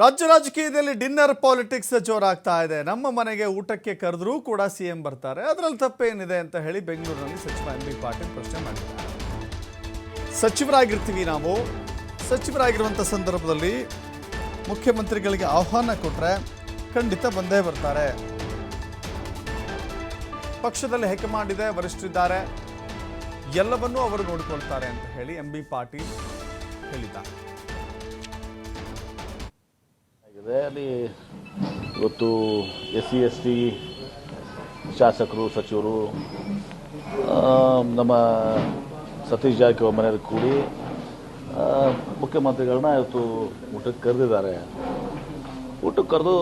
ರಾಜ್ಯ ರಾಜಕೀಯದಲ್ಲಿ dinner politics ಜೋರಾಗ್ತಾ ಇದೆ. ನಮ್ಮ ಮನೆಗೆ ಊಟಕ್ಕೆ ಕರೆದ್ರೂ ಕೂಡ ಸಿಎಂ ಬರ್ತಾರೆ. ಅದರಲ್ಲಿ ತಪ್ಪೇನಿದೆ ಅಂತ ಹೇಳಿ ಬೆಂಗಳೂರಿನಲ್ಲಿ ಸಚಿವ ಎಂ ಬಿ ಪಾಟೀಲ್ ಪ್ರಶ್ನೆ ಮಾಡಿದ್ದಾರೆ. ಸಚಿವರಾಗಿರ್ತೀವಿ ನಾವು. ಸಚಿವರಾಗಿರುವಂಥ ಸಂದರ್ಭದಲ್ಲಿ ಮುಖ್ಯಮಂತ್ರಿಗಳಿಗೆ ಆಹ್ವಾನ ಕೊಟ್ಟರೆ ಖಂಡಿತ ಬಂದೇ ಬರ್ತಾರೆ. ಪಕ್ಷದಲ್ಲಿ ಹೈಕಮಾಂಡ್ ಇದೆ ವರಿಷ್ಠರಿದ್ದಾರೆ. ಎಲ್ಲವನ್ನೂ ಅವರು ನೋಡಿಕೊಳ್ತಾರೆ ಅಂತ ಹೇಳಿ ಎಂ ಬಿ ಪಾಟೀಲ್ ಹೇಳಿದ್ದಾರೆ. ಆಗಿದೆ ಅಲ್ಲಿ ಇವತ್ತು ಎಸ್ ಸಿ ಎಸ್ ಟಿ ಶಾಸಕರು, ಸಚಿವರು ನಮ್ಮ ಸತೀಶ್ ಜಾರಕಿಹೊಳಿ ಮನೆಯಲ್ಲಿ ಕೂಡಿ ಮುಖ್ಯಮಂತ್ರಿಗಳನ್ನ ಇವತ್ತು ಊಟಕ್ಕೆ ಕರೆದಿದ್ದಾರೆ. ಊಟಕ್ಕೆ ಕರೆದು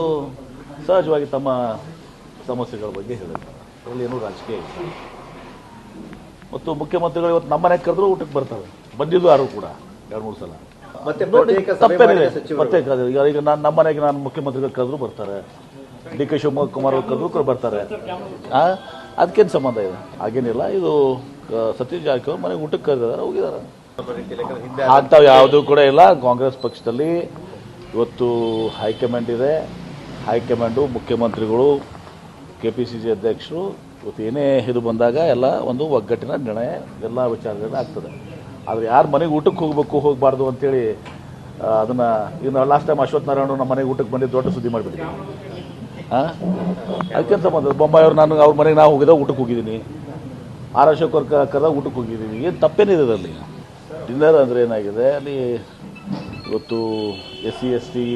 ಸಹಜವಾಗಿ ತಮ್ಮ ಸಮಸ್ಯೆಗಳ ಬಗ್ಗೆ ಹೇಳಿದ್ದಾರೆ ಅಲ್ಲಿ ಏನು ರಾಜಕೀಯ ಇಲ್ಲ. ಮತ್ತು ಮುಖ್ಯಮಂತ್ರಿಗಳು ಇವತ್ತು ನಮ್ಮ ಮನೆಗೆ ಕರೆದ್ರು ಊಟಕ್ಕೆ ಬರ್ತಾರೆ. ಬಂದಿದ್ದು ಯಾರು ಕೂಡ? ಎರಡು, ಮೂರು ಸಲ. ತಪ್ಪೇನಿದೆ. ಪ್ರತ್ಯೇಕ ಈಗ ಈಗ ನಾನು ನಮ್ಮ ಮನೆಗೆ ನಾನು ಮುಖ್ಯಮಂತ್ರಿಗಳು ಕರೆದ್ರು ಬರ್ತಾರೆ. ಡಿ ಕೆ ಶಿವಕುಮಾರ್ ಅವ್ರು ಕರೆದ್ರು ಕೂಡ ಬರ್ತಾರೆ. ಆ? ಅದಕ್ಕೇನು ಸಂಬಂಧ ಇದೆ? ಹಾಗೇನಿಲ್ಲ. ಇದು ಸತೀಶ್ ಜಾರಕಿಹೊಳಿ ಮನೆಗೆ ಊಟಕ್ಕೆ ಕರೆದಿದ್ದಾರೆ ಹೋಗಿದ್ದಾರೆ. ಅಂಥವು ಯಾವುದೂ ಕೂಡ ಇಲ್ಲ. ಕಾಂಗ್ರೆಸ್ ಪಕ್ಷದಲ್ಲಿ ಇವತ್ತು ಹೈಕಮಾಂಡ್ ಇದೆ. ಹೈಕಮಾಂಡು ಮುಖ್ಯಮಂತ್ರಿಗಳು ಕೆ ಪಿ ಸಿ ಸಿ ಅಧ್ಯಕ್ಷರು ಇವತ್ತು ಏನೇ ಇದು ಬಂದಾಗ ಎಲ್ಲ ಒಂದು ಒಗ್ಗಟ್ಟಿನ ನಿರ್ಣಯ ಎಲ್ಲ ವಿಚಾರದಲ್ಲಿ ಆಗ್ತದೆ. ಆದರೆ ಯಾರು ಮನೆಗೆ ಊಟಕ್ಕೆ ಹೋಗಬೇಕು, ಹೋಗಬಾರ್ದು ಅಂತೇಳಿ ಅದನ್ನು ಇನ್ನು ಲಾಸ್ಟ್ ಟೈಮ್ ಅಶ್ವಥ್ ನಾರಾಯಣ ನಮ್ಮ ಮನೆಗೆ ಊಟಕ್ಕೆ ಬಂದಿದ್ದು ದೊಡ್ಡ ಸುದ್ದಿ ಮಾಡಿಬಿಟ್ಟಿದ್ದೀನಿ ಹಾಂ ಅದಕ್ಕೆ ಸಂಬಂಧ ಬೊಂಬಾಯಿ ಅವ್ರು ನಾನು, ಅವ್ರ ಮನೆಗೆ ನಾವು ಹೋಗಿದ್ದಾಗ ಊಟಕ್ಕೆ ಹೋಗಿದ್ದೀನಿ. ಆರ್ ಅಶೋಕ್ ಅವ್ರ ಊಟಕ್ಕೆ ಹೋಗಿದ್ದೀನಿ. ಏನು ತಪ್ಪೇನಿದೆ ಅದರಲ್ಲಿ? ಡಿನ್ನರ್ ಅಂದರೆ ಏನಾಗಿದೆ? ಅಲ್ಲಿ ಇವತ್ತು ಎಸ್ ಸಿ, ಎಸ್ ಟಿ